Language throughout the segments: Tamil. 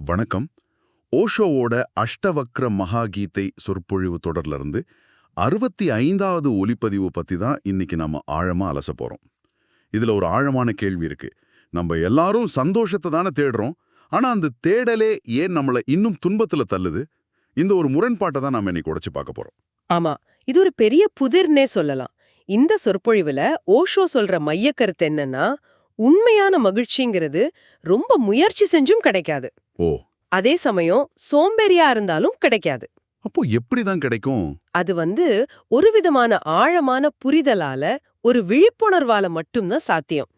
வணக்கம். ஓஷோவோட அஷ்டவக்ர மகாகீதை சொற்பொழிவு தொடர்ல இருந்து அறுபத்தி ஐந்தாவது ஒலிப்பதிவு பத்தி தான் இன்னைக்கு நம்ம ஆழமா அலச போகிறோம் இதுல ஒரு ஆழமான கேள்வி இருக்கு. நம்ம எல்லாரும் சந்தோஷத்தை தானே தேடுறோம். ஆனா அந்த தேடலே ஏன் நம்மள இன்னும் துன்பத்துல தள்ளுது? இந்த ஒரு முரண்பாட்டை தான் நாம இன்னைக்கு உடைச்சு பார்க்க போறோம். ஆமா இது ஒரு பெரிய புதிர்னே சொல்லலாம். இந்த சொற்பொழிவுல ஓஷோ சொல்ற மையக்கருத்து என்னன்னா உண்மையான மகிழ்ச்சிங்கிறது ரொம்ப முயற்சி செஞ்சும் கிடைக்காது. ஓ. அதே சமயம் சோம்பேறியா இருந்தாலும் கிடைக்காது. அப்போ எப்படிதான் கிடைக்கும்? அது வந்து ஒரு விதமான ஆழமான புரிதலால ஒரு விழிப்புணர்வால மட்டும்தான் சாத்தியம்.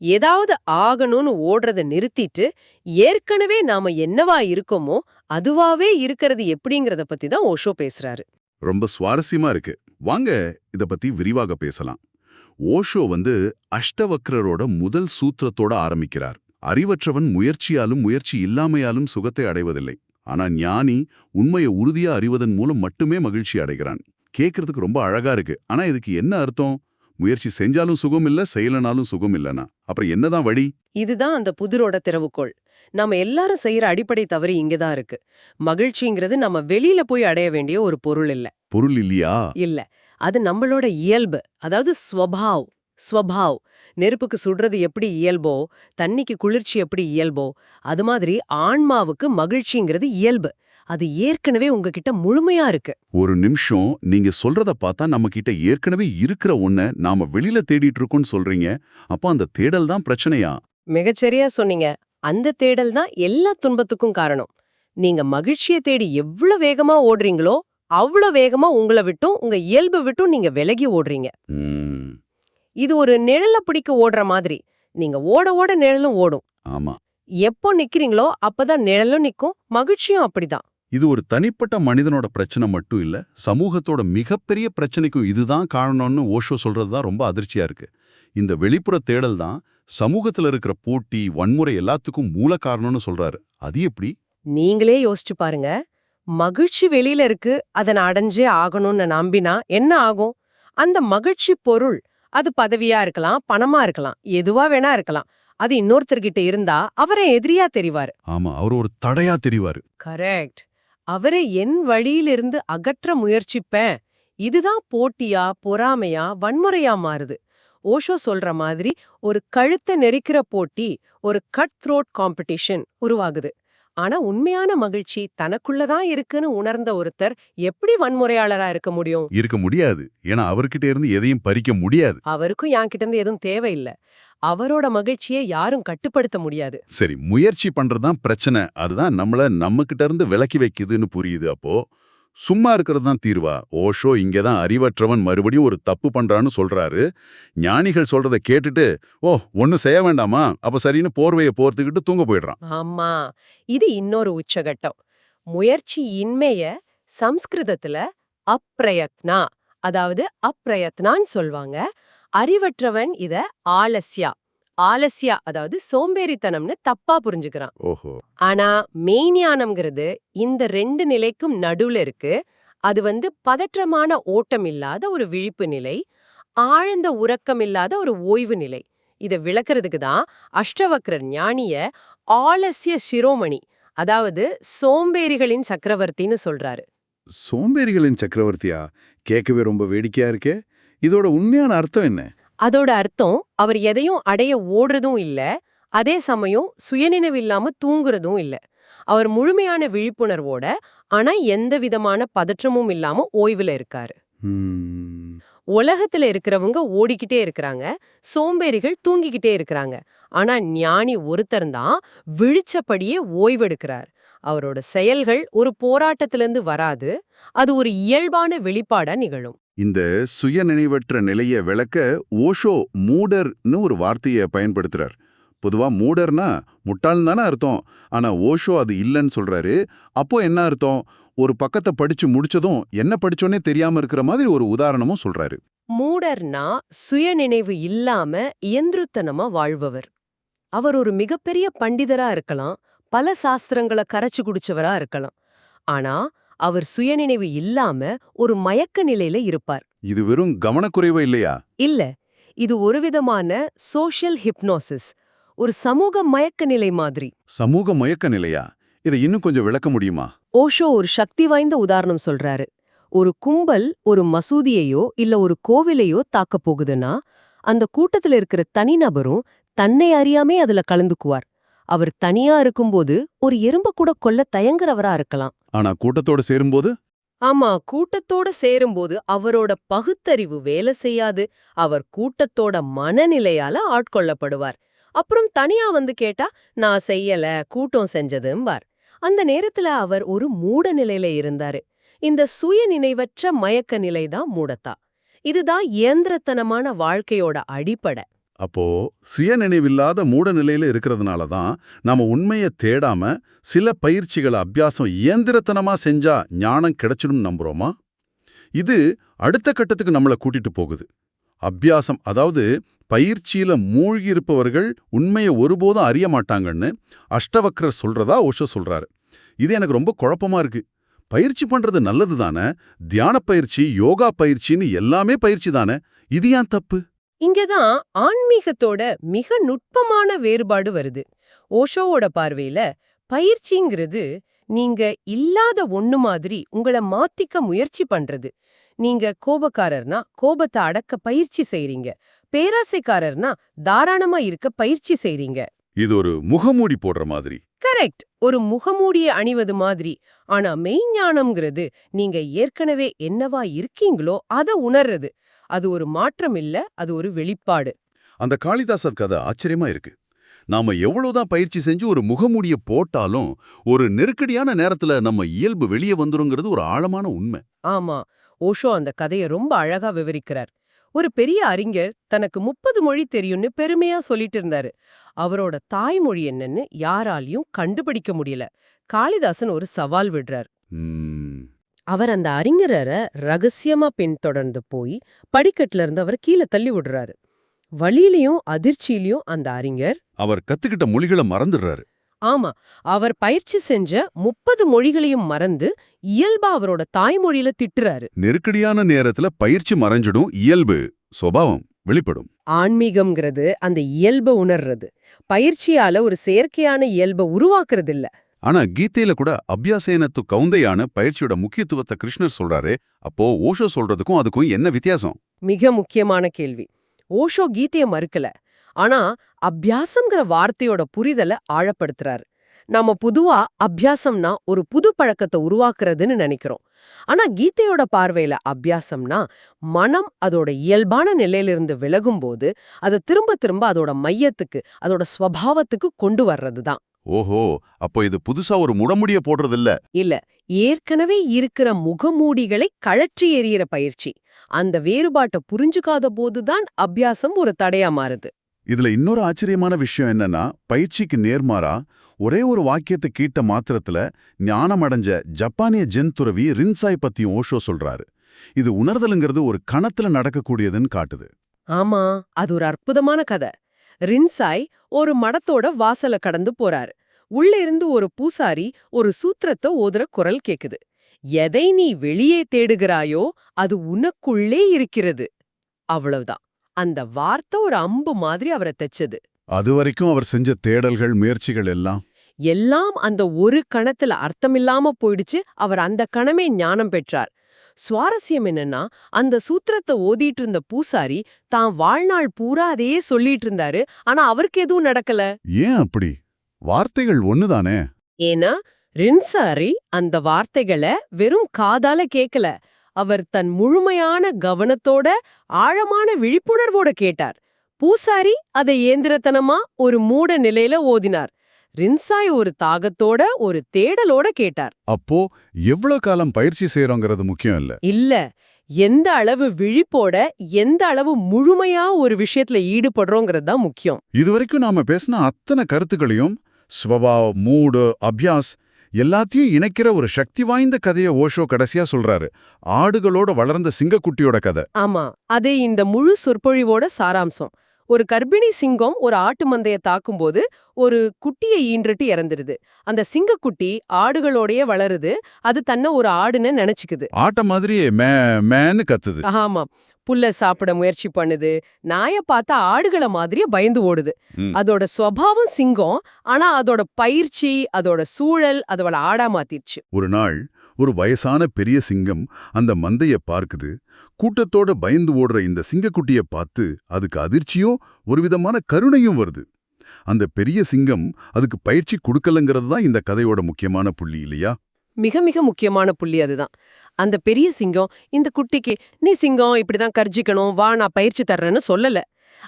ஏதாவது ஆகணும்னு ஓடுறத நிறுத்திட்டு ஏற்கனவே நாம என்னவா இருக்கோமோ அதுவாவே இருக்கிறது எப்படிங்கறத பத்தி தான் ஓஷோ பேசுறாரு. ரொம்ப சுவாரஸ்யமா இருக்கு. வாங்க இத பத்தி விரிவாக பேசலாம். ஓஷோ வந்து அஷ்டவக்ரரோட முதல் சூத்திரத்தோட ஆரம்பிக்கிறார். அறிவற்றவன் முயற்சியாலும் முயற்சி இல்லாமையாலும் சுகத்தை அடைவதில்லை. ஆனா ஞானி உண்மையை உறுதியா அறிவதன் மூலம் மட்டுமே மகிழ்ச்சி அடைகிறான். கேட்கறதுக்கு ரொம்ப அழகா இருக்கு. ஆனா இதுக்கு என்ன அர்த்தம்? முயற்சி செஞ்சாலும் சுகம் இல்ல செய்யலனாலும் சுகம் இல்லனா? அப்புறம் என்னதான் வழி? இதுதான் அந்த புதிரோட திறவுகோள். நாம எல்லாரும் செய்யற அடிப்படை தவறு இங்கதான் இருக்கு. மகிழ்ச்சிங்கிறது நம்ம வெளியில போய் அடைய வேண்டிய ஒரு பொருள் இல்ல. பொருள் இல்லையா? இல்ல. அது நம்மளோட இயல்பு. அதாவது ஸ்வபாவ் ஸ்வபாவ். நெருப்புக்கு சுடுறது எப்படி இயல்போ தண்ணிக்கு குளிர்ச்சி எப்படி இயல்போ அது மாதிரி ஆன்மாவுக்கு மகிழ்ச்சிங்கிறது இயல்பு. அது ஏற்கனவே உங்ககிட்ட முழுமையா இருக்கு. ஒரு நிமிஷம் நீங்க சொல்றத பார்த்தா நம்ம கிட்ட ஏற்கனவே இருக்கிற ஒன்ன நாம வெளியில தேடிட்டு இருக்கோம்னு சொல்றீங்க. அப்போ அந்த தேடல் தான் பிரச்சனையா? மிகச்சரியா சொன்னீங்க. அந்த தேடல் தான் எல்லா துன்பத்துக்கும் காரணம். நீங்க மகிழ்ச்சியை தேடி எவ்வளவு வேகமா ஓடுறீங்களோ அவ்வளவு வேகமா உங்களை விட்டும் உங்க இயல்பு விட்டும் நீங்க விலகி ஓடுறீங்க. இது ஒரு நிழல பிடிக்க ஓடுற மாதிரி. நீங்க ஓட ஓட நிழலும் ஓடும். ஆமா. எப்போ நிக்கிறீங்களோ அப்பதான் நிழலும் நிக்கும் மகிழ்ச்சியும் அப்படிதான். இது ஒரு தனிப்பட்ட மனிதனோட பிரச்சனை மட்டும் இல்ல சமூகத்தோட மிகப்பெரிய பிரச்சனைக்கும் இதுதான் காரணம்னு ஓஷோ சொல்றது தான் ரொம்ப அதிர்ச்சியா இருக்கு. இந்த வெளிப்புற தேடல் தான் சமூகத்துல இருக்கிற போட்டி வன்முறை எல்லாத்துக்கும் மூல காரணம்னு சொல்றாரு. அது எப்படி? நீங்களே யோசிச்சு பாருங்க. மகிழ்ச்சி வெளியில இருக்கு அதை நான் அடைஞ்சே ஆகணும்னு நம்பினா என்ன ஆகும்? அந்த மகிழ்ச்சி பொருள் அது பதவியா இருக்கலாம் பணமா இருக்கலாம் எதுவா வேணா இருக்கலாம். அது இன்னொருத்தர்கிட்ட இருந்தா அவரை எதிரியா தெரிவாரு. ஆமா அவர் ஒரு தடையா தெரிவாரு. கரெக்ட். அவரை என் வழியிலிருந்து அகற்ற முயற்சிப்பேன். இதுதான் போட்டியா பொறாமையா வன்முறையா மாறுது. ஓஷோ சொல்ற மாதிரி ஒரு கழுத்தை நெரிக்கிற போட்டி ஒரு கட் த்ரோட் காம்படிஷன் உருவாகுது. ஆனா உண்மையான மகிழ்ச்சி தனக்குள்ளதான் இருக்குன்னு உணர்ந்த ஒருத்தர் எப்படி வன்முறையாளரா இருக்க முடியும்? இருக்க முடியாது. ஏன்னா அவர்கிட்ட இருந்து எதையும் பறிக்க முடியாது. அவருக்கும் என்கிட்ட இருந்து எதுவும் தேவையில்லை. அவரோட மகிழ்ச்சியை யாரும் கட்டுப்படுத்த முடியாது. சரி முயற்சி பண்றதுதான் பிரச்சனை. அதுதான் நம்மள நம்ம கிட்ட இருந்து விலக்கி வைக்குதுன்னு புரியுது அப்போ சும்மா இருக்கிறது தான் தீர்வா. ஓஷோ இங்கதான் அறிவற்றவன் மறுபடியும் ஒரு தப்பு பண்றான்னு சொல்றாரு. ஞானிகள் சொல்றத கேட்டுட்டு ஓ ஒன்னும் செய்ய வேண்டாமா? அப்ப சரின்னு போர்வையை போர்த்துக்கிட்டு தூங்க போயிடுறான். ஆமா. இது இன்னொரு உச்சகட்டம். முயற்சி இன்மைய சம்ஸ்கிருதத்துல அப்ரயத்னா அதாவது அப்ரயத்னான்னு சொல்வாங்க. அறிவற்றவன் இத ஆலஸ்யா ஆலஸ்யா அதாவது சோம்பேறித்தனம்னு தப்பா புரிஞ்சுக்கிறான். ஓஹோ. ஆனா மெய்ஞானம்ங்கிறது இந்த ரெண்டு நிலைக்கும் நடுவுல இருக்கு. அது வந்து பதற்றமான ஓட்டம் இல்லாத ஒரு விழிப்பு நிலை ஆழ்ந்த உறக்கம் இல்லாத ஒரு ஓய்வு நிலை. இத விளக்குறதுக்கு தான் அஷ்டவக்ரர் ஞானிய ஆலஸ்ய சிரோமணி அதாவது சோம்பேறிகளின் சக்கரவர்த்தின்னு சொல்றாரு. சோம்பேறிகளின் சக்கரவர்த்தியா? கேட்கவே ரொம்ப வேடிக்கையா இருக்கே. இதோட உண்மையான அர்த்தம் என்ன? அதோட அர்த்தம் அவர் எதையும் அடைய ஓடுறதும் இல்ல அதே சமயம் சுயநினைவு இல்லாம தூங்குறதும் இல்ல. அவர் முழுமையான விழிப்புணர்வோட ஆனா எந்த விதமான பதற்றமும் இல்லாம ஓய்வுல இருக்காரு. உலகத்துல இருக்கிறவங்க ஓடிக்கிட்டே இருக்கிறாங்க சோம்பேறிகள் தூங்கிக்கிட்டே இருக்கிறாங்க. ஆனா ஞானி ஒருத்தர் தான் விழிச்சபடியே ஓய்வெடுக்கிறார். அவரோட செயல்கள் ஒரு போராட்டத்திலிருந்து வராது அது ஒரு இயல்பான வெளிப்பாடா நிகழும். இந்த சுய நினைவற்ற நிலைய விளக்க ஓஷோ மூடர்னு ஒரு வார்த்தையை பயன்படுத்துறார். பொதுவா மூடர்னா முட்டாள்னு தானே அர்த்தம். ஆனா ஓஷோ அது இல்லைன்னு சொல்றாரு. அப்போ என்ன அர்த்தம்? ஒரு பக்கத்தை படிச்சு முடிச்சதும் என்ன படித்தோன்னே தெரியாம இருக்கிற மாதிரி ஒரு உதாரணமும் சொல்றாரு. மூடர்னா சுயநினைவு இல்லாம இயந்திரத்தனமா வாழ்பவர். அவர் ஒரு மிகப்பெரிய பண்டிதரா இருக்கலாம். பல சாஸ்திரங்களை கரைச்சு குடிச்சவரா இருக்கலாம். ஆனா அவர் சுயநினைவு இல்லாம ஒரு மயக்க நிலையில இருப்பார். இது வெறும் கவனக்குறைவு இல்லையா? இல்ல இது ஒரு விதமான சோஷியல் ஹிப்னோசிஸ் ஒரு சமூக மயக்க நிலை மாதிரி. சமூக மயக்க நிலையா? இதை இன்னும் கொஞ்சம் விளக்க முடியுமா? ஓஷோ ஒரு சக்தி வாய்ந்த உதாரணம் சொல்றாரு. ஒரு கும்பல் ஒரு மசூதியையோ இல்ல ஒரு கோவிலையோ தாக்கப் போகுதுன்னா அந்த கூட்டத்துல இருக்கிற தனிநபரும் தன்னை அறியாமே அதுல கலந்துக்குவார். அவர் தனியா இருக்கும்போது ஒரு எறும்ப கூட கொல்ல தயங்குறவரா இருக்கலாம். ஆனா கூட்டத்தோட சேரும்போது? ஆமா கூட்டத்தோட சேரும்போது அவரோட பகுத்தறிவு வேலை செய்யாது. அவர் கூட்டத்தோட மனநிலையால ஆட்கொள்ளப்படுவார். அப்புறம் தனியா வந்து கேட்டா நான் செய்யல கூட்டம் செஞ்சதும்பார். அந்த நேரத்துல அவர் ஒரு மூட நிலையில இருந்தாரு. இந்த சுய நினைவற்ற மயக்க நிலைதான் மூடத்தா. இதுதான் இயந்திரத்தனமான வாழ்க்கையோட அடிப்படை. அப்போ சுயநினைவில்லாத மூட நிலையில இருக்கிறதுனால தான் நாம உண்மையை தேடாம சில பயிற்சிகளை அபியாசம் இயந்திரத்தனமா செஞ்சா ஞானம் கிடைச்சிடும் நம்புறோமா? இது அடுத்த கட்டத்துக்கு நம்மள கூட்டிட்டு போகுது. அபியாசம் அதாவது பயிற்சியில மூழ்கியிருப்பவர்கள் உண்மையை ஒருபோதும் அறிய மாட்டாங்கன்னு அஷ்டவக்ரர் சொல்றதா ஓஷோ சொல்றாரு. இது எனக்கு ரொம்ப குழப்பமா இருக்கு. பயிற்சி பண்றது நல்லது தானே? தியான பயிற்சி யோகா பயிற்சின்னு எல்லாமே பயிற்சி தானே? இது ஏன் தப்பு? இங்கதான் ஆன்மீகத்தோட மிக நுட்பமான வேறுபாடு வருது. ஓஷோவோட பார்வையில பயிற்சிங்கிறது நீங்க இல்லாத ஒண்ணு மாதிரி உங்கள மாத்திக்க முயற்சி பண்றது. நீங்க கோபக்காரர்னா கோபத்தை அடக்க பயிற்சி செய்றீங்க. பேராசைக்காரர்னா தாராளமா இருக்க பயிற்சி செய்றீங்க. இது ஒரு முகமூடி போடுற மாதிரி. கரெக்ட். ஒரு முகமூடிய அணிவது மாதிரி. ஆனா மெய்ஞானம்ங்கிறது நீங்க ஏற்கனவே என்னவா இருக்கீங்களோ அத உணர்றது. அது ஒரு மாற்றம் இல்ல அது ஒரு வெளிப்பாடு. அந்த காளிதாசர் கதை ஆச்சரியமா இருக்கு. நாம எவ்வளவுதான் பயிற்சி செஞ்சு ஒரு முகமூடிய போட்டாலும் ஒரு நெருக்கடியான நேரத்துல நம்ம இயல்பு வெளியே வந்துருங்கிறது ஒரு ஆழமான உண்மை. ஆமா ஓஷோ அந்த கதைய ரொம்ப அழகா விவரிக்கிறார். ஒரு பெரிய அறிஞர் தனக்கு முப்பது மொழி தெரியும்னு பெருமையா சொல்லிட்டு இருந்தாரு. அவரோட தாய்மொழி என்னன்னு யாராலையும் கண்டுபிடிக்க முடியல. காளிதாசன் ஒரு சவால் விடுறார். அவர் அந்த அறிஞரை ரகசியமா பின்தொடர்ந்து போய் படிக்கட்டுல இருந்து அவர் கீழே தள்ளி விடுறாரு. வழியிலயும் அதிர்ச்சியிலயும் அந்த அறிஞர் அவர் கத்துக்கிட்ட மொழிகளை மறந்துடுறாரு. ஆமா அவர் பயிற்சி செஞ்ச முப்பது மொழிகளையும் மறந்து இயல்பா அவரோட தாய்மொழியில திட்டுறாரு. நெருக்கடியான நேரத்துல பயிற்சி மறைஞ்சிடும் இயல்பு சுபாவம் வெளிப்படும். ஆன்மீகம்ங்கிறது அந்த இயல்பை உணர்றது. பயிற்சியால ஒரு செயற்கையான இயல்பை உருவாக்குறது இல்ல ஆனா கீதையில கூட அபியாசேனத்து கவுந்தையான பயிற்சியோட முக்கியத்துவத்தை கிருஷ்ணர் சொல்றாரு அப்போ ஓஷோ சொல்றதுக்கும் அதுக்கும் என்ன வித்தியாசம்? மிக முக்கியமான கேள்வி. ஓஷோ கீதைய மறுக்கல. ஆனா அபியாசம்ங்கிற வார்த்தையோட புரிதலை ஆழப்படுத்துறாரு. நாம பொதுவா அபியாசம்னா ஒரு புது பழக்கத்தை உருவாக்குறதுன்னு நினைக்கிறோம். ஆனா கீதையோட பார்வையில அபியாசம்னா மனம் அதோட இயல்பான நிலையிலிருந்து விலகும்போது அதை திரும்ப திரும்ப அதோட மையத்துக்கு அதோட ஸ்வபாவத்துக்கு கொண்டு வர்றதுதான். ஓஹோ அப்போ இது புதுசா ஒரு முடமுடிய போடுறதில்ல. இல்ல ஏற்கனவே இருக்கிற முகமூடிகளை கழற்றி எறிகிற பயிற்சி. அந்த வேறுபாட்டை புரிஞ்சுக்காத போதுதான் அபியாசம் ஒரு தடையா மாறுது. இதுல இன்னொரு ஆச்சரியமான விஷயம் என்னன்னா பயிற்சிக்கு நேர்மாறா ஒரே ஒரு வாக்கியத்தை கீட்ட மாத்திரத்துல ஞானம் அடைஞ்ச ஜப்பானிய ஜென் துறவி ரின்சாய் பத்தியும் ஓஷோ சொல்றாரு. இது உணர்தலுங்கிறது ஒரு கணத்துல நடக்கக்கூடியதுன்னு காட்டுது. ஆமா அது ஒரு அற்புதமான கதை. ரின்சாய் ஒரு மடத்தோட வாசல கடந்து போறாரு. உள்ள இருந்து ஒரு பூசாரி ஒரு சூத்திரத்தை ஓதுற குரல் கேக்குது. எதை நீ வெளியே தேடுகிறாயோ அது உனக்குள்ளே இருக்கிறது. அவ்வளவுதான். அந்த வார்த்தை ஒரு அம்பு மாதிரி அவரை தெச்சது. அது வரைக்கும் அவர் செஞ்ச தேடல்கள் முயற்சிகள் எல்லாம்? எல்லாம் அந்த ஒரு கணத்துல அர்த்தமில்லாம போயிடுச்சு. அவர் அந்த கணமே ஞானம் பெற்றார். சுவாரஸ்யம் என்னன்னா அந்த சூத்திரத்தை ஓதிட்டு இருந்த பூசாரி தான் வாழ்நாள் பூரா அதையே சொல்லிட்டு இருந்தாரு ஆனா அவருக்கு எதுவும் நடக்கல. ஏன் அப்படி? வார்த்தைகள் ஒண்ணுதானே? ஏன்னா ரின்சாரி அந்த வார்த்தைகளை வெறும் காதால கேக்கல. அவர் தன் முழுமையான கவனத்தோட ஆழமான விழிப்புணர்வோட கேட்டார். பூசாரி அதை ஏந்திரத்தனமா ஒரு மூட நிலையில ஓதினார். ரின்சாய் ஒரு தாகத்தோட ஒரு தேடலோட கேட்டார். அப்போ எவ்வளவு காலம் பயிற்சி செய்யறோங்கிறது முக்கியம் இல்ல. இல்ல. எந்த அளவு விழிப்போட எந்த அளவு முழுமையா ஒரு விஷயத்துல ஈடுபடுறோங்கிறது தான் முக்கியம். இதுவரைக்கும் நாம பேசின அத்தனை கருத்துக்களையும் ஸ்வபாவ் மூடு அபியாஸ் எல்லாத்தையும் இணைக்கிற ஒரு சக்தி வாய்ந்த கதையை ஓஷோ கடைசியா சொல்றாரு. ஆடுகளோட வளர்ந்த சிங்கக்குட்டியோட கதை. ஆமா. அதே இந்த முழு சொற்பொழிவோட சாராம்சம். ஒரு கர்ப்பிணி சிங்கம் ஒரு ஆட்டு மந்தைய தாக்கும்போது ஒரு குட்டியை ஈன்றுட்டு இறந்துடுது. அந்த சிங்கக்குட்டி ஆடுகளோடயே வளருது. அது தன்னை ஒரு ஆடுன்னு நினைச்சுக்குது. ஆட்ட மாதிரியே மேன்னு கத்துது. ஆமா. புல்ல சாப்பிட முயற்சி பண்ணுது. நாய பார்த்தா ஆடுகளை மாதிரியே பயந்து ஓடுது. அதோட சுவாவம் சிங்கம். ஆனா அதோட பயிற்சி அதோட சூழல் அதோட ஆடா மாத்திருச்சு. ஒரு நாள் ஒரு வயசான பெரிய சிங்கம் அந்த மந்தைய பார்க்குது. கூட்டத்தோட பயந்து ஓடுற இந்த சிங்கக்குட்டிய பார்த்து அதுக்கு அதிர்ச்சியும் ஒரு விதமான கருணையும் வருது. அந்த பெரிய சிங்கம் அதுக்கு பயிற்சி கொடுக்கலங்கிறது தான் இந்த கதையோட முக்கியமான புள்ளி இல்லையா? மிக மிக முக்கியமான புள்ளி அதுதான். அந்த பெரிய சிங்கம் இந்த குட்டிக்கு நீ சிங்கம் இப்படிதான் கர்ஜிக்கணும் வா நான் பயிற்சி தர்றேன்னு சொல்லல.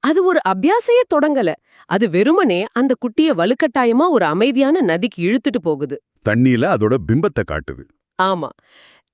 அது ஒரு அபியாசையே தொடங்கல. அது வெறுமனே அந்த குட்டிய வலுக்கட்டாயமா ஒரு அமைதியான நதிக்கு இழுத்துட்டு போகுது. தண்ணியில அதோட பிம்பத்தை காட்டுது. ஆமா.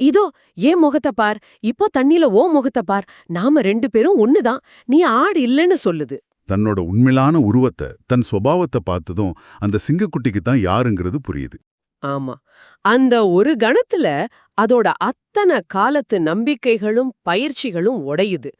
இதோ ஏன் முகத்தை பார்? இப்போ தண்ணில ஓ முகத்தை பார்? நாம ரெண்டு பேரும் ஒண்ணுதான். நீ ஆடு இல்லைன்னு சொல்லுது. தன்னோட உண்மையிலான உருவத்தை தன் சுபாவத்தை பார்த்ததும் அந்த சிங்கக்குட்டிக்கு தான் யாருங்கிறது புரியுது. ஆமா. அந்த ஒரு கணத்துல அதோட அத்தனை காலத்து நம்பிக்கைகளும் பயிற்சிகளும் உடையுது.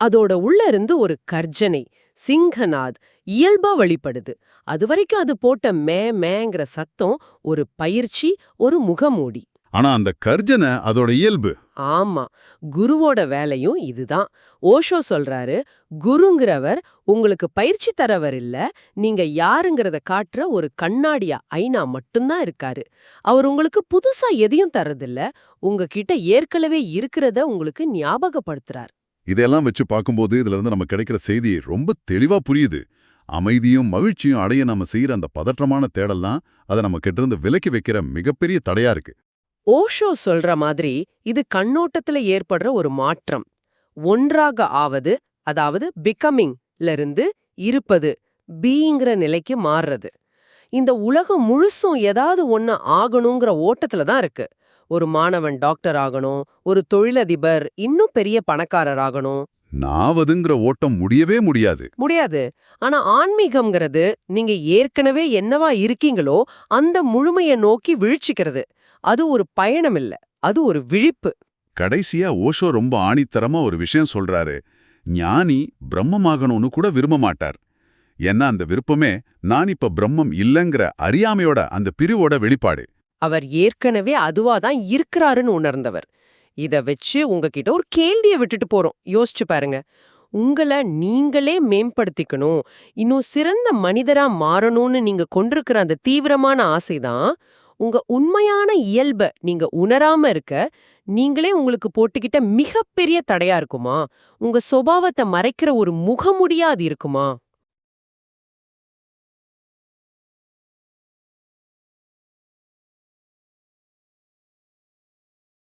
அதோட உள்ள இருந்து ஒரு கர்ஜனை சிங்கநாத் இயல்பா வெளிப்படுது. அதுவரைக்கும் அது போட்ட மே மேங்கிற சத்தம் ஒரு பயிற்சி ஒரு முகமூடி. ஆனா அந்த கர்ஜனை அதோட இயல்பு. ஆமா. குருவோட வேலையும் இதுதான். ஓஷோ சொல்றாரு குருங்கிறவர் உங்களுக்கு பயிற்சி தரவர் இல்ல நீங்க யாருங்கிறத காட்டுற ஒரு கண்ணாடியா ஐனா மட்டும்தான் இருக்காரு. அவர் உங்களுக்கு புதுசா எதையும் தரதில்ல உங்ககிட்ட ஏற்கனவே இருக்கிறத உங்களுக்கு ஞாபகப்படுத்துறார். இதெல்லாம் வச்சு பார்க்கும்போது இதுல இருந்து நம்ம கிடைக்கிற செய்தி ரொம்ப தெளிவா புரியுது. அமைதியும் மகிழ்ச்சியும் அடைய நம்ம செய்யற அந்த பதற்றமான தேடல்லாம் அதை நம்ம கிட்ட இருந்து விலக்கி வைக்கிற மிகப்பெரிய தடையா இருக்கு. ஓஷோ சொல்ற மாதிரி இது கண்ணோட்டத்துல ஏற்படுற ஒரு மாற்றம். ஒன்றாக ஆவது அதாவது பிகமிங்ல இருந்து இருப்பது பீங்கிற நிலைக்கு மாறுறது. இந்த உலகம் முழுசும் ஏதாவது ஒண்ணு ஆகணுங்கிற ஓட்டத்துல தான் இருக்கு. ஒரு மாணவன் டாக்டர் ஆகணும் ஒரு தொழிலதிபர் இன்னும் பெரிய பணக்காரர் ஆகணும். நாவதுங்கிற ஓட்டம் முடியவே முடியாது. முடியாது. ஆனா ஆன்மீகம்ங்கிறது நீங்க ஏற்கனவே என்னவா இருக்கீங்களோ அந்த முழுமையை நோக்கி வீழ்ச்சிக்கிறது. அது ஒரு பயணம் இல்ல அது ஒரு விழிப்பு. கடைசியா ஓஷோ ரொம்ப ஆணித்தரமா ஒரு விஷயம் சொல்றாரு. ஞானி பிரம்மமாகணும்னு கூட விரும்ப மாட்டார். ஏன்னா அந்த விருப்பமே நான் இப்ப பிரம்மம் இல்லைங்கிற அறியாமையோட அந்த பிரிவோட வெளிப்பாடு. அவர் ஏற்கனவே அதுவா தான் இருக்கிறாருன்னு உணர்ந்தவர். இத வச்சு உங்ககிட்ட ஒரு கேள்விய விட்டுட்டு போறோம். யோசிச்சு பாருங்க. உங்கள நீங்களே மேம்படுத்திக்கணும். இன்னும் சிறந்த மனிதரா மாறணும்னு நீங்க கொண்டிருக்கிற அந்த தீவிரமான ஆசைதான் உங்க உண்மையான இயல்ப நீங்க உணராம இருக்க நீங்களே உங்களுக்கு போட்டுக்கிட்ட மிகப்பெரிய தடையா இருக்குமா? உங்க சுபாவத்தை மறைக்கிற ஒரு முகமுடியா அது இருக்குமா?